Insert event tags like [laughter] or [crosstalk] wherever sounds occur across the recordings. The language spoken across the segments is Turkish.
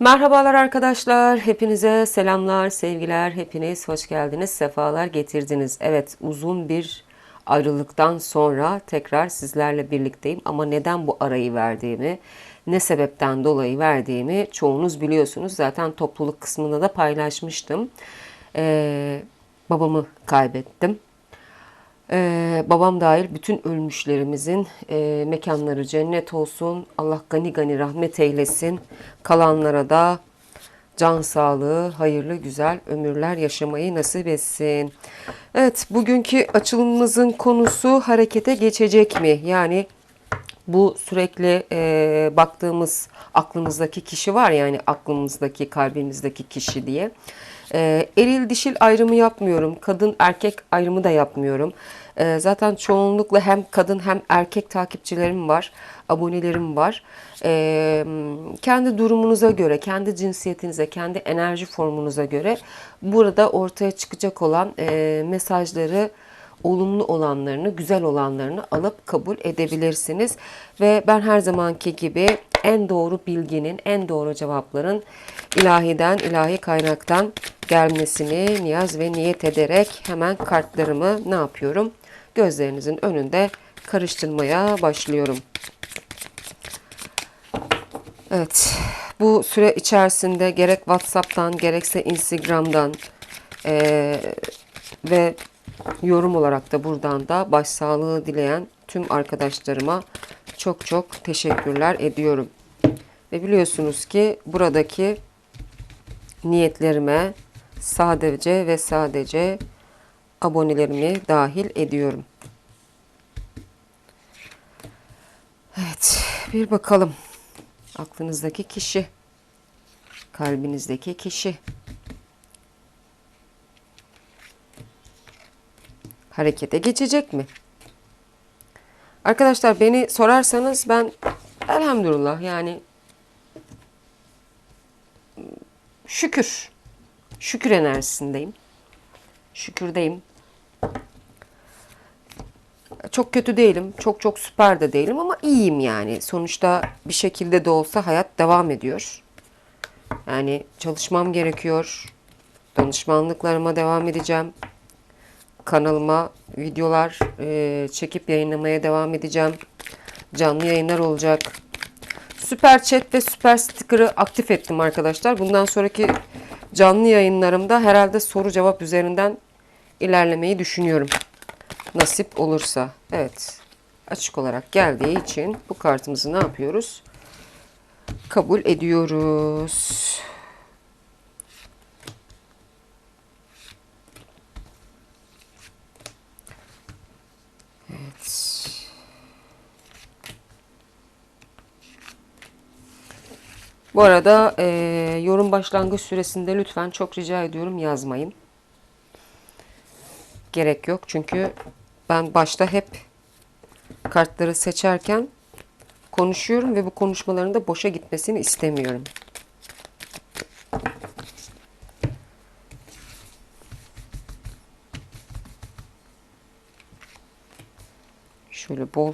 Merhabalar arkadaşlar. Hepinize selamlar, sevgiler. Hepiniz hoş geldiniz, sefalar getirdiniz. Evet, uzun bir ayrılıktan sonra tekrar sizlerle birlikteyim. Ama neden bu arayı verdiğimi, ne sebepten dolayı verdiğimi çoğunuz biliyorsunuz. Zaten topluluk kısmında da paylaşmıştım. Ee, babamı kaybettim. Ee, babam dahil bütün ölmüşlerimizin e, mekanları cennet olsun. Allah gani gani rahmet eylesin. Kalanlara da can sağlığı, hayırlı güzel ömürler yaşamayı nasip etsin. Evet, bugünkü açılımımızın konusu harekete geçecek mi? Yani bu sürekli e, baktığımız aklımızdaki kişi var yani aklımızdaki, kalbimizdeki kişi diye. E, eril dişil ayrımı yapmıyorum. Kadın erkek ayrımı da yapmıyorum. E, zaten çoğunlukla hem kadın hem erkek takipçilerim var, abonelerim var. E, kendi durumunuza göre, kendi cinsiyetinize, kendi enerji formunuza göre burada ortaya çıkacak olan e, mesajları olumlu olanlarını, güzel olanlarını alıp kabul edebilirsiniz. Ve ben her zamanki gibi en doğru bilginin, en doğru cevapların ilahiden, ilahi kaynaktan gelmesini niyaz ve niyet ederek hemen kartlarımı ne yapıyorum? Gözlerinizin önünde karıştırmaya başlıyorum. Evet, bu süre içerisinde gerek WhatsApp'tan gerekse Instagram'dan eee, ve yorum olarak da buradan da başsağlığı dileyen tüm arkadaşlarıma çok çok teşekkürler ediyorum. Ve biliyorsunuz ki buradaki niyetlerime sadece ve sadece abonelerimi dahil ediyorum. Evet, bir bakalım. Aklınızdaki kişi, kalbinizdeki kişi. harekete geçecek mi? Arkadaşlar beni sorarsanız ben elhamdülillah yani şükür. Şükür enerjisindeyim. Şükürdeyim. Çok kötü değilim. Çok çok süper de değilim ama iyiyim yani. Sonuçta bir şekilde de olsa hayat devam ediyor. Yani çalışmam gerekiyor. Danışmanlıklarıma devam edeceğim kanalıma videolar e, çekip yayınlamaya devam edeceğim. Canlı yayınlar olacak. Süper chat ve süper sticker'ı aktif ettim arkadaşlar. Bundan sonraki canlı yayınlarımda herhalde soru cevap üzerinden ilerlemeyi düşünüyorum. Nasip olursa. Evet. Açık olarak geldiği için bu kartımızı ne yapıyoruz? Kabul ediyoruz. Bu arada e, yorum başlangıç süresinde lütfen çok rica ediyorum yazmayın. Gerek yok çünkü ben başta hep kartları seçerken konuşuyorum ve bu konuşmaların da boşa gitmesini istemiyorum. Şöyle bol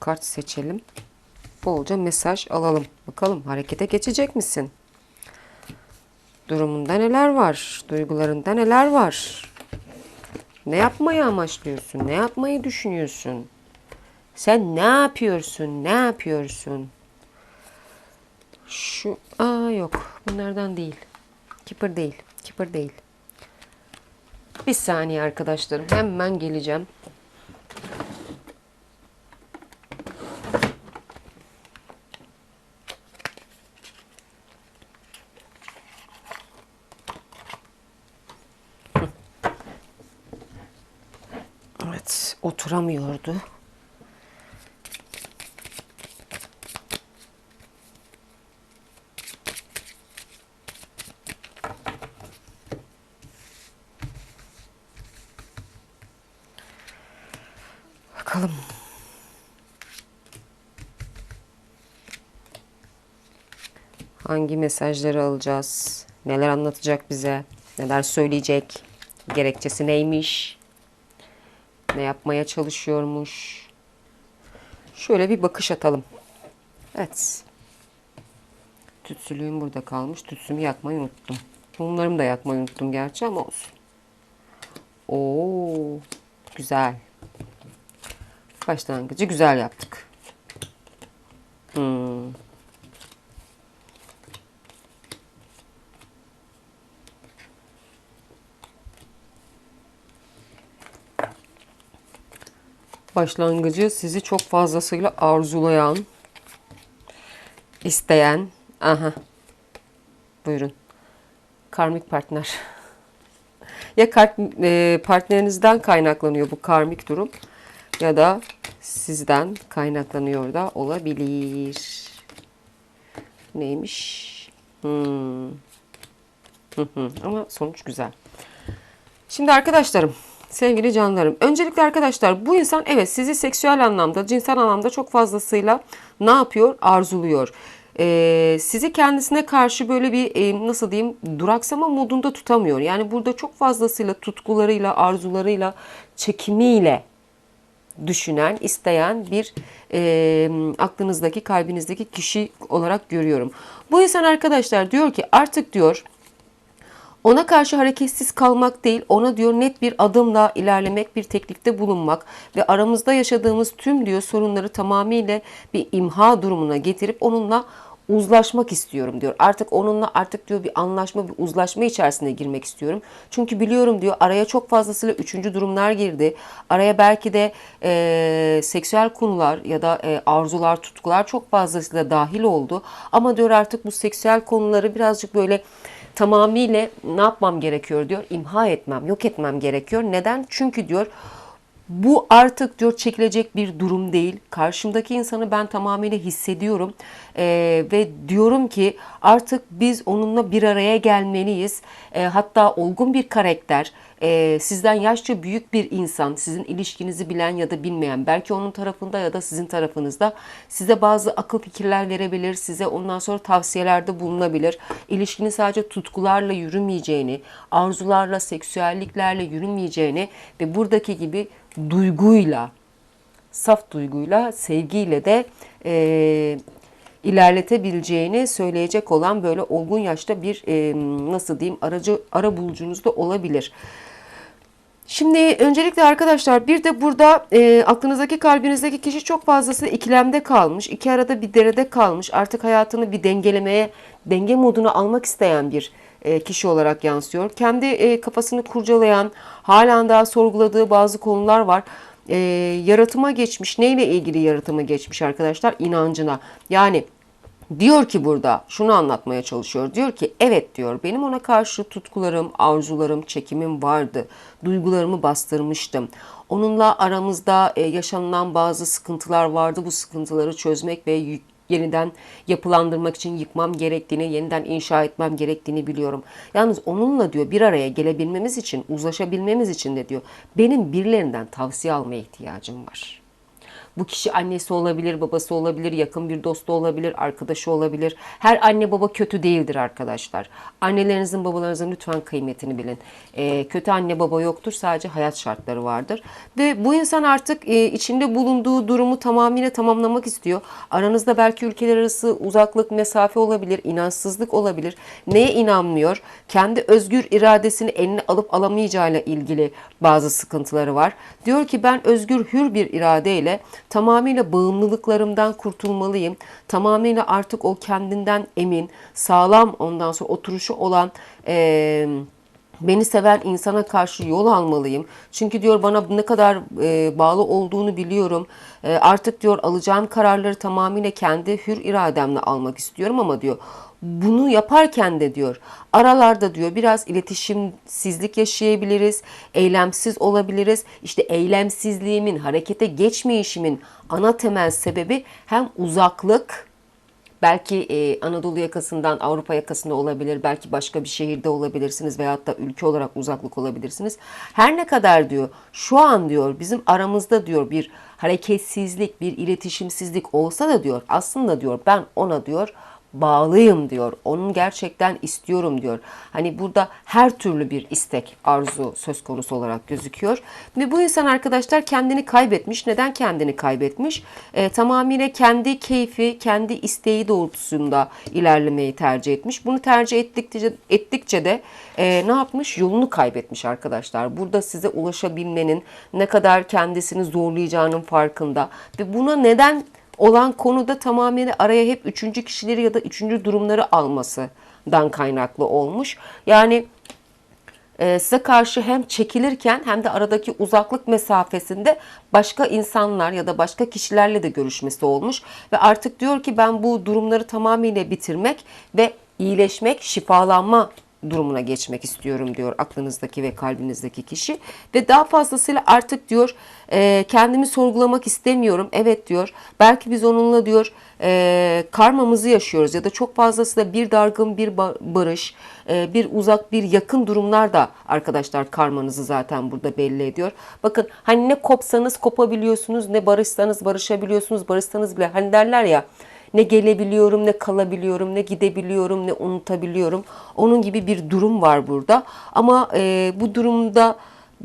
kart seçelim bolca mesaj alalım. Bakalım harekete geçecek misin? Durumunda neler var? Duygularında neler var? Ne yapmayı amaçlıyorsun? Ne yapmayı düşünüyorsun? Sen ne yapıyorsun? Ne yapıyorsun? Şu, aa yok. Bunlardan değil. Kipper değil. Kipper değil. Bir saniye arkadaşlarım. Hemen geleceğim. Evet, oturamıyordu. Bakalım. Hangi mesajları alacağız? Neler anlatacak bize? Neler söyleyecek? Gerekçesi neymiş? Ne yapmaya çalışıyormuş? Şöyle bir bakış atalım. Evet. Tütsülüğüm burada kalmış. Tütsümü yakmayı unuttum. Mumlarımı da yakmayı unuttum gerçi ama olsun. Oo, güzel. Başlangıcı güzel yaptık. Hmm. Başlangıcı sizi çok fazlasıyla arzulayan, isteyen, aha, buyurun, karmik partner. Ya kart, e, partnerinizden kaynaklanıyor bu karmik durum ya da sizden kaynaklanıyor da olabilir. Neymiş? Hmm. Ama sonuç güzel. Şimdi arkadaşlarım, sevgili canlarım. Öncelikle arkadaşlar bu insan evet sizi seksüel anlamda, cinsel anlamda çok fazlasıyla ne yapıyor? Arzuluyor. Ee, sizi kendisine karşı böyle bir e, nasıl diyeyim duraksama modunda tutamıyor. Yani burada çok fazlasıyla tutkularıyla, arzularıyla, çekimiyle düşünen, isteyen bir e, aklınızdaki, kalbinizdeki kişi olarak görüyorum. Bu insan arkadaşlar diyor ki artık diyor ona karşı hareketsiz kalmak değil, ona diyor net bir adımla ilerlemek, bir teklifte bulunmak ve aramızda yaşadığımız tüm diyor sorunları tamamıyla bir imha durumuna getirip onunla uzlaşmak istiyorum diyor. Artık onunla artık diyor bir anlaşma, bir uzlaşma içerisine girmek istiyorum. Çünkü biliyorum diyor araya çok fazlasıyla üçüncü durumlar girdi. Araya belki de e, seksüel konular ya da e, arzular, tutkular çok fazlasıyla dahil oldu. Ama diyor artık bu seksüel konuları birazcık böyle tamamıyla ne yapmam gerekiyor diyor. İmha etmem, yok etmem gerekiyor. Neden? Çünkü diyor bu artık diyor çekilecek bir durum değil. Karşımdaki insanı ben tamamıyla hissediyorum Ee, ve diyorum ki artık biz onunla bir araya gelmeliyiz. Ee, hatta olgun bir karakter, e, sizden yaşça büyük bir insan, sizin ilişkinizi bilen ya da bilmeyen, belki onun tarafında ya da sizin tarafınızda size bazı akıl fikirler verebilir, size ondan sonra tavsiyelerde bulunabilir. İlişkinin sadece tutkularla yürümeyeceğini, arzularla, seksüelliklerle yürümeyeceğini ve buradaki gibi duyguyla, saf duyguyla, sevgiyle de e, ilerletebileceğini söyleyecek olan böyle olgun yaşta bir e, nasıl diyeyim aracı ara bulucunuz da olabilir. Şimdi öncelikle arkadaşlar bir de burada e, aklınızdaki kalbinizdeki kişi çok fazlası ikilemde kalmış. iki arada bir derede kalmış. Artık hayatını bir dengelemeye, denge moduna almak isteyen bir e, kişi olarak yansıyor. Kendi e, kafasını kurcalayan, halen daha sorguladığı bazı konular var. E, yaratıma geçmiş. Neyle ilgili yaratıma geçmiş arkadaşlar? İnancına. Yani Diyor ki burada şunu anlatmaya çalışıyor. Diyor ki evet diyor benim ona karşı tutkularım, arzularım, çekimim vardı. Duygularımı bastırmıştım. Onunla aramızda e, yaşanılan bazı sıkıntılar vardı. Bu sıkıntıları çözmek ve yeniden yapılandırmak için yıkmam gerektiğini, yeniden inşa etmem gerektiğini biliyorum. Yalnız onunla diyor bir araya gelebilmemiz için, uzlaşabilmemiz için de diyor benim birilerinden tavsiye almaya ihtiyacım var. Bu kişi annesi olabilir, babası olabilir, yakın bir dostu olabilir, arkadaşı olabilir. Her anne baba kötü değildir arkadaşlar. Annelerinizin, babalarınızın lütfen kıymetini bilin. Ee, kötü anne baba yoktur, sadece hayat şartları vardır. Ve bu insan artık e, içinde bulunduğu durumu tamamıyla tamamlamak istiyor. Aranızda belki ülkeler arası uzaklık, mesafe olabilir, inançsızlık olabilir. Neye inanmıyor? Kendi özgür iradesini eline alıp alamayacağıyla ilgili bazı sıkıntıları var. Diyor ki ben özgür hür bir iradeyle tamamıyla bağımlılıklarımdan kurtulmalıyım. Tamamıyla artık o kendinden emin, sağlam ondan sonra oturuşu olan eee Beni seven insana karşı yol almalıyım. Çünkü diyor bana ne kadar e, bağlı olduğunu biliyorum. E, artık diyor alacağım kararları tamamıyla kendi hür irademle almak istiyorum ama diyor bunu yaparken de diyor aralarda diyor biraz iletişimsizlik yaşayabiliriz, eylemsiz olabiliriz. İşte eylemsizliğimin, harekete geçmeyişimin ana temel sebebi hem uzaklık Belki e, Anadolu yakasından Avrupa yakasında olabilir, belki başka bir şehirde olabilirsiniz veyahut da ülke olarak uzaklık olabilirsiniz. Her ne kadar diyor şu an diyor bizim aramızda diyor bir hareketsizlik, bir iletişimsizlik olsa da diyor aslında diyor ben ona diyor bağlıyım diyor. Onun gerçekten istiyorum diyor. Hani burada her türlü bir istek, arzu söz konusu olarak gözüküyor. Ve bu insan arkadaşlar kendini kaybetmiş. Neden kendini kaybetmiş? E, tamamıyla kendi keyfi, kendi isteği doğrultusunda ilerlemeyi tercih etmiş. Bunu tercih ettikçe, ettikçe de e, ne yapmış? Yolunu kaybetmiş arkadaşlar. Burada size ulaşabilmenin ne kadar kendisini zorlayacağının farkında. Ve buna neden olan konuda tamamen araya hep üçüncü kişileri ya da üçüncü durumları almasından kaynaklı olmuş. Yani e, size karşı hem çekilirken hem de aradaki uzaklık mesafesinde başka insanlar ya da başka kişilerle de görüşmesi olmuş ve artık diyor ki ben bu durumları tamamıyla bitirmek ve iyileşmek, şifalanma durumuna geçmek istiyorum diyor aklınızdaki ve kalbinizdeki kişi. Ve daha fazlasıyla artık diyor e, kendimi sorgulamak istemiyorum. Evet diyor belki biz onunla diyor e, karmamızı yaşıyoruz ya da çok fazlasıyla bir dargın bir barış e, bir uzak bir yakın durumlar da arkadaşlar karmanızı zaten burada belli ediyor. Bakın hani ne kopsanız kopabiliyorsunuz ne barışsanız barışabiliyorsunuz barışsanız bile hani derler ya ne gelebiliyorum, ne kalabiliyorum, ne gidebiliyorum, ne unutabiliyorum. Onun gibi bir durum var burada. Ama e, bu durumda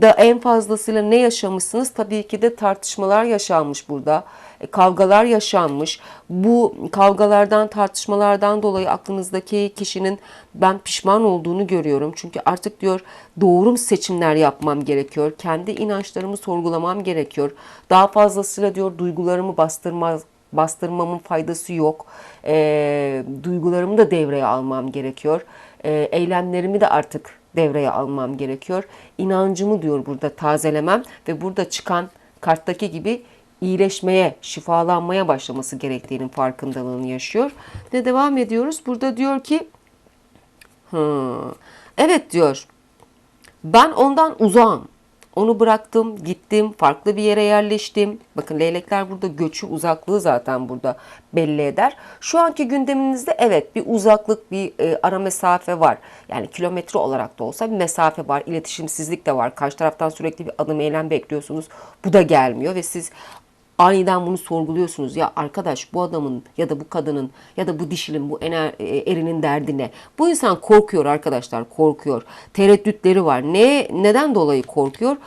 da en fazlasıyla ne yaşamışsınız? Tabii ki de tartışmalar yaşanmış burada. E, kavgalar yaşanmış. Bu kavgalardan, tartışmalardan dolayı aklınızdaki kişinin ben pişman olduğunu görüyorum. Çünkü artık diyor doğru seçimler yapmam gerekiyor. Kendi inançlarımı sorgulamam gerekiyor. Daha fazlasıyla diyor duygularımı bastırmaz, bastırmamın faydası yok. E, duygularımı da devreye almam gerekiyor. E, eylemlerimi de artık devreye almam gerekiyor. İnancımı diyor burada tazelemem ve burada çıkan karttaki gibi iyileşmeye, şifalanmaya başlaması gerektiğinin farkındalığını yaşıyor. Ve devam ediyoruz. Burada diyor ki evet diyor ben ondan uzağım. Onu bıraktım, gittim, farklı bir yere yerleştim. Bakın leylekler burada göçü, uzaklığı zaten burada belli eder. Şu anki gündeminizde evet bir uzaklık, bir e, ara mesafe var. Yani kilometre olarak da olsa bir mesafe var, iletişimsizlik de var. Karşı taraftan sürekli bir adım eylem bekliyorsunuz. Bu da gelmiyor ve siz aniden bunu sorguluyorsunuz. Ya arkadaş bu adamın ya da bu kadının ya da bu dişinin bu ener, e, erinin derdi ne? Bu insan korkuyor arkadaşlar korkuyor. Tereddütleri var. Ne neden dolayı korkuyor?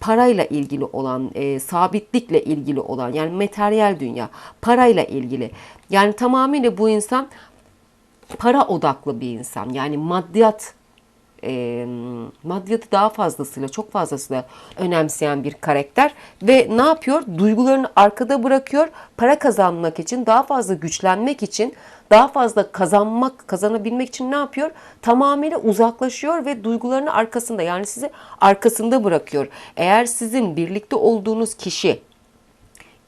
parayla ilgili olan, e, sabitlikle ilgili olan yani materyal dünya, parayla ilgili. Yani tamamıyla bu insan para odaklı bir insan. Yani maddiyat e, maddiyatı daha fazlasıyla, çok fazlasıyla önemseyen bir karakter ve ne yapıyor? Duygularını arkada bırakıyor. Para kazanmak için, daha fazla güçlenmek için, daha fazla kazanmak, kazanabilmek için ne yapıyor? Tamamıyla uzaklaşıyor ve duygularını arkasında yani sizi arkasında bırakıyor. Eğer sizin birlikte olduğunuz kişi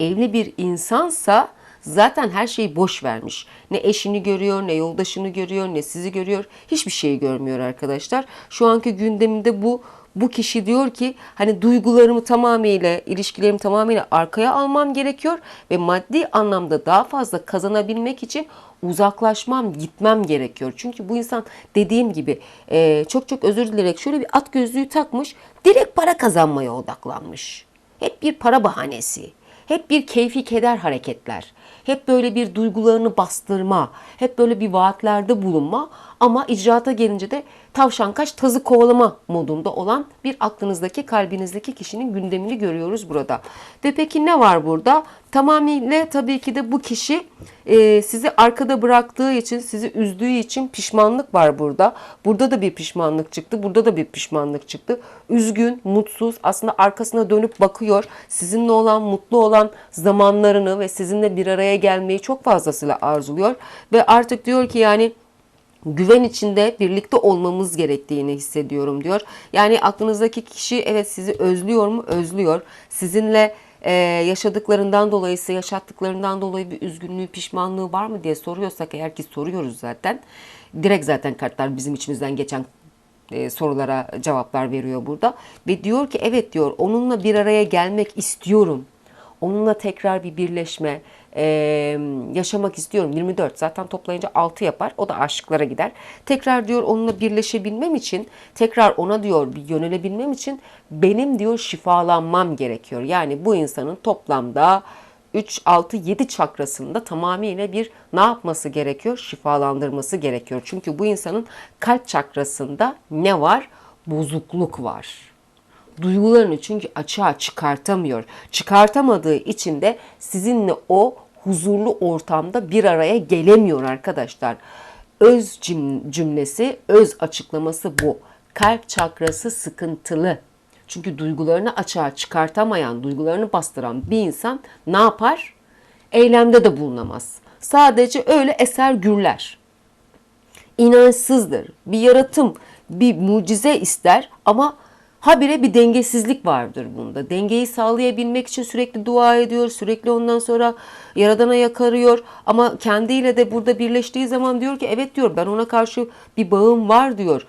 evli bir insansa zaten her şeyi boş vermiş. Ne eşini görüyor, ne yoldaşını görüyor, ne sizi görüyor. Hiçbir şeyi görmüyor arkadaşlar. Şu anki gündeminde bu bu kişi diyor ki hani duygularımı tamamıyla, ilişkilerimi tamamıyla arkaya almam gerekiyor ve maddi anlamda daha fazla kazanabilmek için uzaklaşmam, gitmem gerekiyor. Çünkü bu insan dediğim gibi e, çok çok özür dilerek şöyle bir at gözlüğü takmış, direkt para kazanmaya odaklanmış. Hep bir para bahanesi. Hep bir keyfi keder hareketler. Hep böyle bir duygularını bastırma, hep böyle bir vaatlerde bulunma ama icraata gelince de tavşan kaç tazı kovalama modunda olan bir aklınızdaki kalbinizdeki kişinin gündemini görüyoruz burada. Ve peki ne var burada? Tamamıyla tabii ki de bu kişi e, sizi arkada bıraktığı için, sizi üzdüğü için pişmanlık var burada. Burada da bir pişmanlık çıktı, burada da bir pişmanlık çıktı. Üzgün, mutsuz, aslında arkasına dönüp bakıyor. Sizinle olan, mutlu olan zamanlarını ve sizinle bir araya gelmeyi çok fazlasıyla arzuluyor. Ve artık diyor ki yani güven içinde birlikte olmamız gerektiğini hissediyorum diyor. Yani aklınızdaki kişi evet sizi özlüyor mu? Özlüyor. Sizinle e, yaşadıklarından dolayı ise yaşattıklarından dolayı bir üzgünlüğü, pişmanlığı var mı diye soruyorsak eğer ki soruyoruz zaten. Direkt zaten kartlar bizim içimizden geçen e, sorulara cevaplar veriyor burada. Ve diyor ki evet diyor onunla bir araya gelmek istiyorum. Onunla tekrar bir birleşme, e, yaşamak istiyorum. 24 zaten toplayınca 6 yapar. O da aşıklara gider. Tekrar diyor onunla birleşebilmem için, tekrar ona diyor bir yönelebilmem için benim diyor şifalanmam gerekiyor. Yani bu insanın toplamda 3, 6, 7 çakrasında tamamıyla bir ne yapması gerekiyor? Şifalandırması gerekiyor. Çünkü bu insanın kalp çakrasında ne var? Bozukluk var. Duygularını çünkü açığa çıkartamıyor. Çıkartamadığı için de sizinle o huzurlu ortamda bir araya gelemiyor arkadaşlar. Öz cüm- cümlesi, öz açıklaması bu. Kalp çakrası sıkıntılı. Çünkü duygularını açığa çıkartamayan, duygularını bastıran bir insan ne yapar? Eylemde de bulunamaz. Sadece öyle eser gürler inançsızdır. Bir yaratım, bir mucize ister ama habire bir dengesizlik vardır bunda. Dengeyi sağlayabilmek için sürekli dua ediyor, sürekli ondan sonra Yaradan'a yakarıyor ama kendiyle de burada birleştiği zaman diyor ki evet diyor ben ona karşı bir bağım var diyor.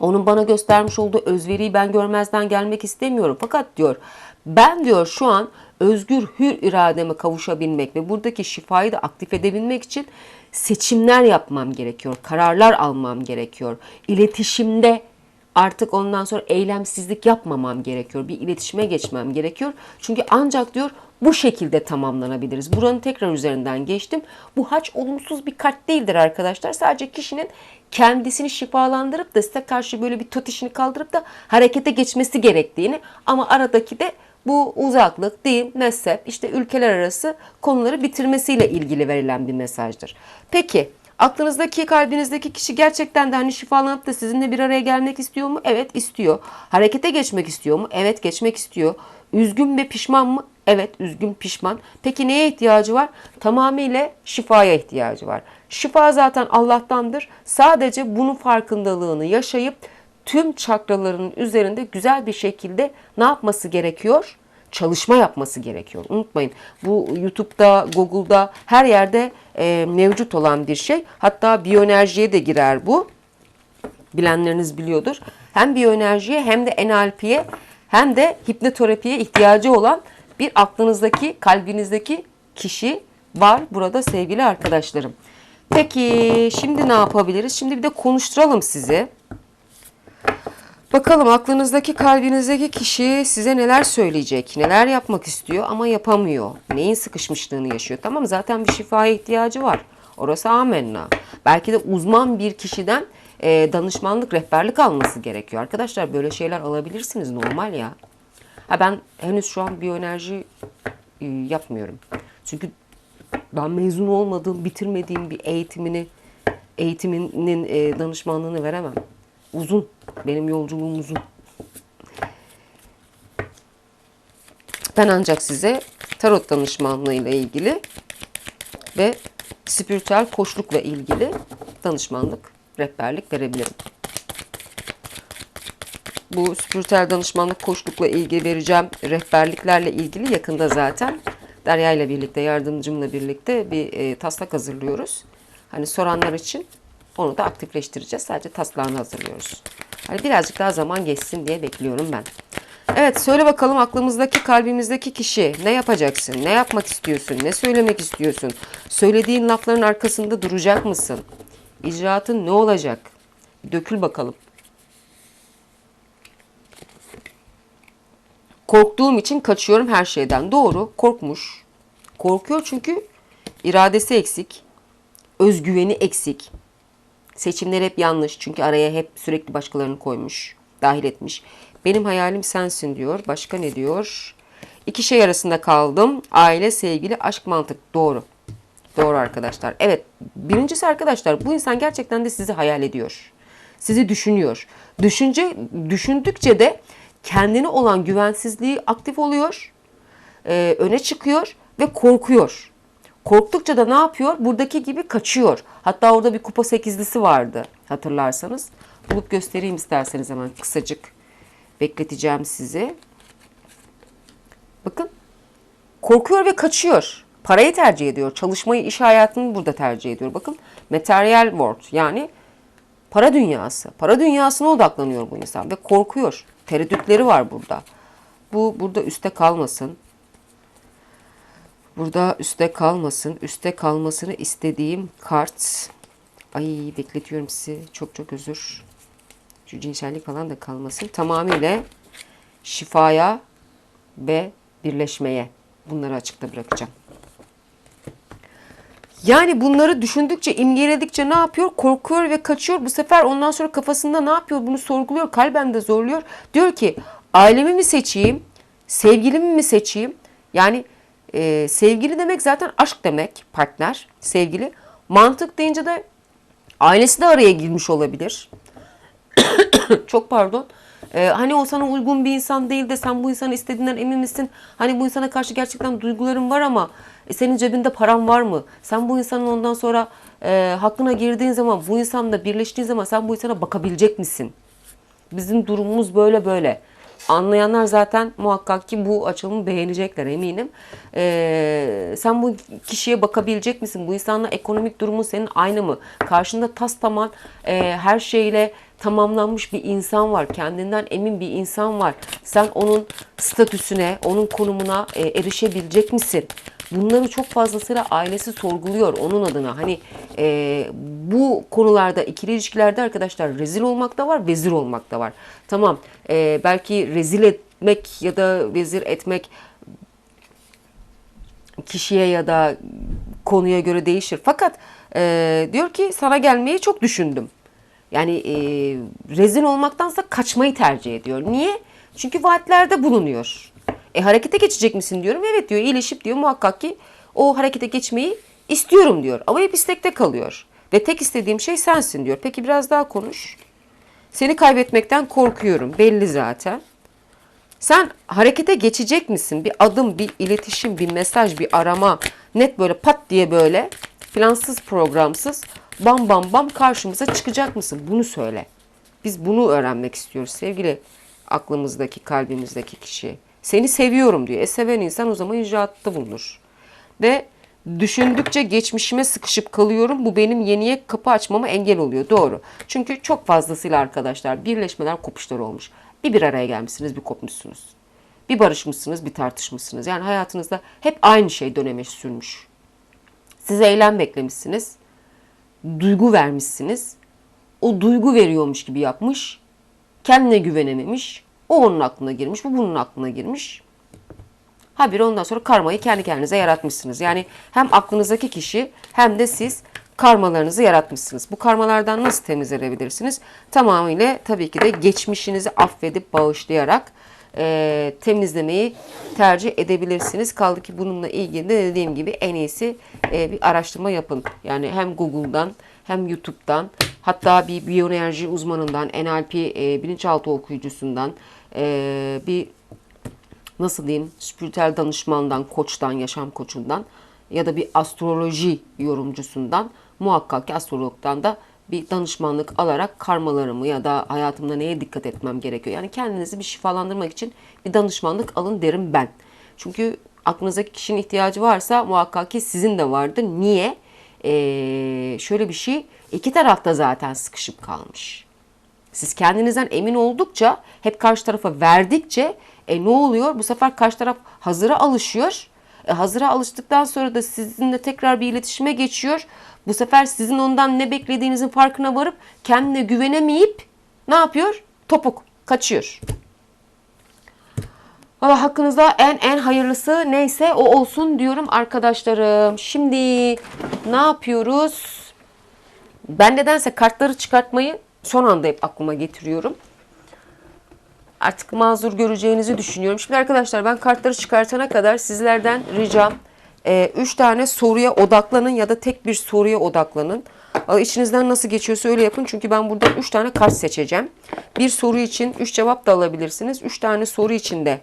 Onun bana göstermiş olduğu özveriyi ben görmezden gelmek istemiyorum. Fakat diyor ben diyor şu an özgür hür irademe kavuşabilmek ve buradaki şifayı da aktif edebilmek için seçimler yapmam gerekiyor. Kararlar almam gerekiyor. İletişimde artık ondan sonra eylemsizlik yapmamam gerekiyor. Bir iletişime geçmem gerekiyor. Çünkü ancak diyor bu şekilde tamamlanabiliriz. Buranın tekrar üzerinden geçtim. Bu haç olumsuz bir kart değildir arkadaşlar. Sadece kişinin kendisini şifalandırıp da size karşı böyle bir totişini kaldırıp da harekete geçmesi gerektiğini ama aradaki de bu uzaklık, din, mezhep, işte ülkeler arası konuları bitirmesiyle ilgili verilen bir mesajdır. Peki aklınızdaki, kalbinizdeki kişi gerçekten de hani şifalanıp da sizinle bir araya gelmek istiyor mu? Evet istiyor. Harekete geçmek istiyor mu? Evet geçmek istiyor. Üzgün ve pişman mı? Evet üzgün pişman. Peki neye ihtiyacı var? Tamamıyla şifaya ihtiyacı var. Şifa zaten Allah'tandır. Sadece bunun farkındalığını yaşayıp tüm çakraların üzerinde güzel bir şekilde ne yapması gerekiyor? Çalışma yapması gerekiyor. Unutmayın bu YouTube'da, Google'da her yerde e, mevcut olan bir şey. Hatta biyoenerjiye de girer bu. Bilenleriniz biliyordur. Hem biyoenerjiye hem de NLP'ye hem de hipnoterapiye ihtiyacı olan bir aklınızdaki, kalbinizdeki kişi var burada sevgili arkadaşlarım. Peki şimdi ne yapabiliriz? Şimdi bir de konuşturalım sizi. Bakalım aklınızdaki, kalbinizdeki kişi size neler söyleyecek, neler yapmak istiyor ama yapamıyor. Neyin sıkışmışlığını yaşıyor. Tamam zaten bir şifaya ihtiyacı var. Orası amenna. Belki de uzman bir kişiden e, danışmanlık, rehberlik alması gerekiyor. Arkadaşlar böyle şeyler alabilirsiniz normal ya. Ha ben henüz şu an biyoenerji e, yapmıyorum. Çünkü ben mezun olmadığım, bitirmediğim bir eğitimini, eğitiminin e, danışmanlığını veremem. Uzun. Benim yolculuğum uzun. Ben ancak size tarot danışmanlığı ile ilgili ve spiritüel koçlukla ilgili danışmanlık, rehberlik verebilirim. Bu spiritüel danışmanlık koçlukla ilgili vereceğim rehberliklerle ilgili yakında zaten Derya ile birlikte, yardımcımla birlikte bir e, taslak hazırlıyoruz. Hani soranlar için onu da aktifleştireceğiz. Sadece taslağını hazırlıyoruz. Hani birazcık daha zaman geçsin diye bekliyorum ben. Evet söyle bakalım aklımızdaki kalbimizdeki kişi ne yapacaksın? Ne yapmak istiyorsun? Ne söylemek istiyorsun? Söylediğin lafların arkasında duracak mısın? İcraatın ne olacak? Dökül bakalım. Korktuğum için kaçıyorum her şeyden. Doğru, korkmuş. Korkuyor çünkü iradesi eksik, özgüveni eksik. Seçimler hep yanlış çünkü araya hep sürekli başkalarını koymuş, dahil etmiş. Benim hayalim sensin diyor. Başka ne diyor? İki şey arasında kaldım. Aile, sevgili, aşk, mantık. Doğru. Doğru arkadaşlar. Evet. Birincisi arkadaşlar bu insan gerçekten de sizi hayal ediyor. Sizi düşünüyor. Düşünce düşündükçe de kendine olan güvensizliği aktif oluyor. e, öne çıkıyor ve korkuyor. Korktukça da ne yapıyor? Buradaki gibi kaçıyor. Hatta orada bir kupa sekizlisi vardı hatırlarsanız. Bulup göstereyim isterseniz hemen kısacık. Bekleteceğim sizi. Bakın korkuyor ve kaçıyor. Parayı tercih ediyor. Çalışmayı, iş hayatını burada tercih ediyor. Bakın material world yani para dünyası. Para dünyasına odaklanıyor bu insan ve korkuyor. Tereddütleri var burada. Bu burada üste kalmasın. Burada üste kalmasın. Üste kalmasını istediğim kart. Ay bekletiyorum sizi. Çok çok özür. Şu cinsellik falan da kalmasın. Tamamıyla şifaya ve birleşmeye. bunları açıkta bırakacağım. Yani bunları düşündükçe, imgeledikçe ne yapıyor? Korkuyor ve kaçıyor. Bu sefer ondan sonra kafasında ne yapıyor? Bunu sorguluyor. Kalben de zorluyor. Diyor ki ailemi mi seçeyim? Sevgilimi mi seçeyim? Yani e, sevgili demek zaten aşk demek. Partner, sevgili. Mantık deyince de ailesi de araya girmiş olabilir. [coughs] Çok pardon. Ee, hani o sana uygun bir insan değil de sen bu insanı istediğinden emin misin? Hani bu insana karşı gerçekten duyguların var ama e, senin cebinde paran var mı? Sen bu insanın ondan sonra e, hakkına girdiğin zaman, bu insanla birleştiğin zaman sen bu insana bakabilecek misin? Bizim durumumuz böyle böyle. Anlayanlar zaten muhakkak ki bu açılımı beğenecekler eminim. Ee, sen bu kişiye bakabilecek misin? Bu insanla ekonomik durumun senin aynı mı? Karşında tas tamam e, her şeyle tamamlanmış bir insan var. Kendinden emin bir insan var. Sen onun statüsüne, onun konumuna e, erişebilecek misin? Bunları çok fazlasıyla ailesi sorguluyor onun adına. Hani e, bu konularda ikili ilişkilerde arkadaşlar rezil olmak da var, vezir olmak da var. Tamam e, belki rezil etmek ya da vezir etmek kişiye ya da konuya göre değişir. Fakat e, diyor ki sana gelmeyi çok düşündüm. Yani e, rezil olmaktansa kaçmayı tercih ediyor. Niye? Çünkü vaatlerde bulunuyor. E harekete geçecek misin diyorum. Evet diyor iyileşip diyor muhakkak ki o harekete geçmeyi istiyorum diyor. Ama hep istekte kalıyor. Ve tek istediğim şey sensin diyor. Peki biraz daha konuş. Seni kaybetmekten korkuyorum. Belli zaten. Sen harekete geçecek misin? Bir adım, bir iletişim, bir mesaj, bir arama. Net böyle pat diye böyle plansız programsız bam bam bam karşımıza çıkacak mısın? Bunu söyle. Biz bunu öğrenmek istiyoruz sevgili aklımızdaki, kalbimizdeki kişi. Seni seviyorum diyor. E seven insan o zaman icraatta bulunur. Ve düşündükçe geçmişime sıkışıp kalıyorum. Bu benim yeniye kapı açmama engel oluyor. Doğru. Çünkü çok fazlasıyla arkadaşlar birleşmeler kopuşlar olmuş. Bir bir araya gelmişsiniz, bir kopmuşsunuz. Bir barışmışsınız, bir tartışmışsınız. Yani hayatınızda hep aynı şey döneme sürmüş. Siz eylem beklemişsiniz. Duygu vermişsiniz. O duygu veriyormuş gibi yapmış. Kendine güvenememiş. O onun aklına girmiş, bu bunun aklına girmiş. Habire ondan sonra karmayı kendi kendinize yaratmışsınız. Yani hem aklınızdaki kişi hem de siz karmalarınızı yaratmışsınız. Bu karmalardan nasıl temizlenebilirsiniz? Tamamıyla tabii ki de geçmişinizi affedip bağışlayarak e, temizlemeyi tercih edebilirsiniz. Kaldı ki bununla ilgili de dediğim gibi en iyisi e, bir araştırma yapın. Yani hem Google'dan hem YouTube'dan hatta bir biyoenerji uzmanından, NLP e, bilinçaltı okuyucusundan e, bir nasıl diyeyim spiritüel danışmandan, koçtan, yaşam koçundan ya da bir astroloji yorumcusundan muhakkak ki astrologdan da bir danışmanlık alarak karmalarımı ya da hayatımda neye dikkat etmem gerekiyor. Yani kendinizi bir şifalandırmak için bir danışmanlık alın derim ben. Çünkü aklınızdaki kişinin ihtiyacı varsa muhakkak ki sizin de vardır. Niye? Ee, şöyle bir şey iki tarafta zaten sıkışıp kalmış. Siz kendinizden emin oldukça hep karşı tarafa verdikçe e ne oluyor? Bu sefer karşı taraf hazıra alışıyor. E, hazıra alıştıktan sonra da sizinle tekrar bir iletişime geçiyor. Bu sefer sizin ondan ne beklediğinizin farkına varıp kendine güvenemeyip ne yapıyor? Topuk kaçıyor. Valla hakkınızda en en hayırlısı neyse o olsun diyorum arkadaşlarım. Şimdi ne yapıyoruz? Ben nedense kartları çıkartmayı son anda hep aklıma getiriyorum. Artık mazur göreceğinizi düşünüyorum. Şimdi arkadaşlar ben kartları çıkartana kadar sizlerden ricam 3 e, tane soruya odaklanın ya da tek bir soruya odaklanın. İçinizden nasıl geçiyorsa öyle yapın. Çünkü ben burada 3 tane kart seçeceğim. Bir soru için 3 cevap da alabilirsiniz. 3 tane soru için de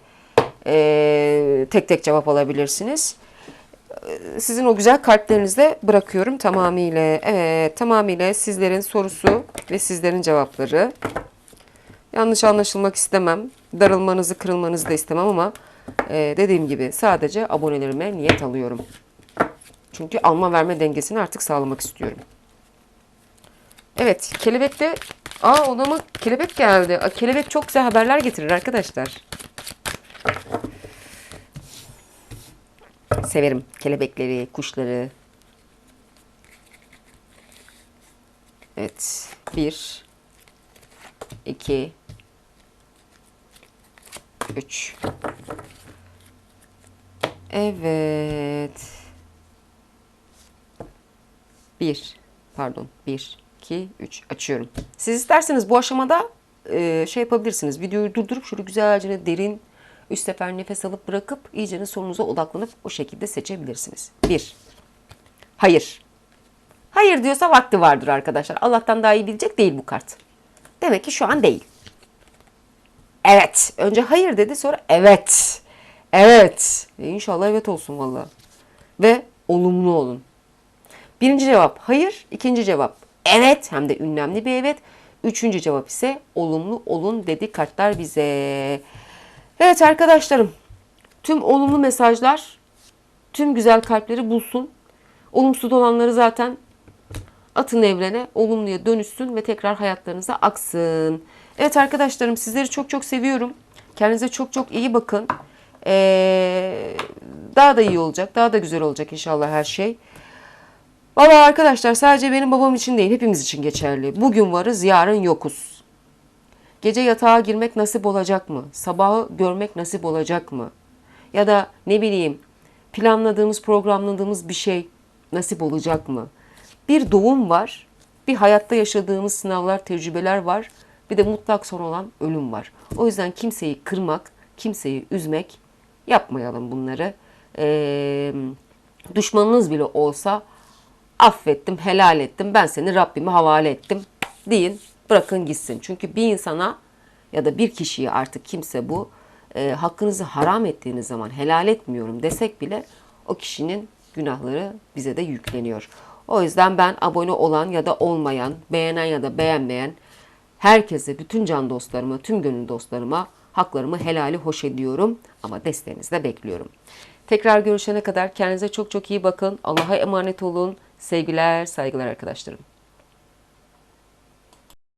e, tek tek cevap alabilirsiniz. Sizin o güzel kartlarınızı bırakıyorum tamamıyla. Evet tamamıyla sizlerin sorusu ve sizlerin cevapları. Yanlış anlaşılmak istemem. Darılmanızı, kırılmanızı da istemem ama e, dediğim gibi sadece abonelerime niyet alıyorum. Çünkü alma verme dengesini artık sağlamak istiyorum. Evet, kelebekte Aa ona mı kelebek geldi? Aa, kelebek çok güzel haberler getirir arkadaşlar. Severim kelebekleri, kuşları. Evet. Bir. iki, 3. Evet. Bir. Pardon. Bir, iki, üç. Açıyorum. Siz isterseniz bu aşamada e, şey yapabilirsiniz. Videoyu durdurup şöyle güzelce derin üç sefer nefes alıp bırakıp iyice sorunuza odaklanıp o şekilde seçebilirsiniz. Bir. Hayır. Hayır diyorsa vakti vardır arkadaşlar. Allah'tan daha iyi bilecek değil bu kart. Demek ki şu an değil. Evet. Önce hayır dedi sonra evet. Evet. E inşallah evet olsun valla. Ve olumlu olun. Birinci cevap hayır. ikinci cevap evet. Hem de ünlemli bir evet. Üçüncü cevap ise olumlu olun dedi kartlar bize. Evet arkadaşlarım. Tüm olumlu mesajlar tüm güzel kalpleri bulsun. Olumsuz olanları zaten atın evrene, olumluya dönüşsün ve tekrar hayatlarınıza aksın. Evet arkadaşlarım sizleri çok çok seviyorum. Kendinize çok çok iyi bakın. Ee, daha da iyi olacak, daha da güzel olacak inşallah her şey. Valla arkadaşlar sadece benim babam için değil hepimiz için geçerli. Bugün varız, yarın yokuz. Gece yatağa girmek nasip olacak mı? Sabahı görmek nasip olacak mı? Ya da ne bileyim planladığımız, programladığımız bir şey nasip olacak mı? Bir doğum var, bir hayatta yaşadığımız sınavlar, tecrübeler var. Bir de mutlak son olan ölüm var. O yüzden kimseyi kırmak, kimseyi üzmek yapmayalım bunları. Ee, düşmanınız bile olsa affettim, helal ettim, ben seni Rabbime havale ettim deyin, bırakın gitsin. Çünkü bir insana ya da bir kişiye artık kimse bu e, hakkınızı haram ettiğiniz zaman helal etmiyorum desek bile o kişinin günahları bize de yükleniyor. O yüzden ben abone olan ya da olmayan, beğenen ya da beğenmeyen herkese, bütün can dostlarıma, tüm gönül dostlarıma haklarımı helali hoş ediyorum ama desteğinizi de bekliyorum. Tekrar görüşene kadar kendinize çok çok iyi bakın. Allah'a emanet olun. Sevgiler, saygılar arkadaşlarım.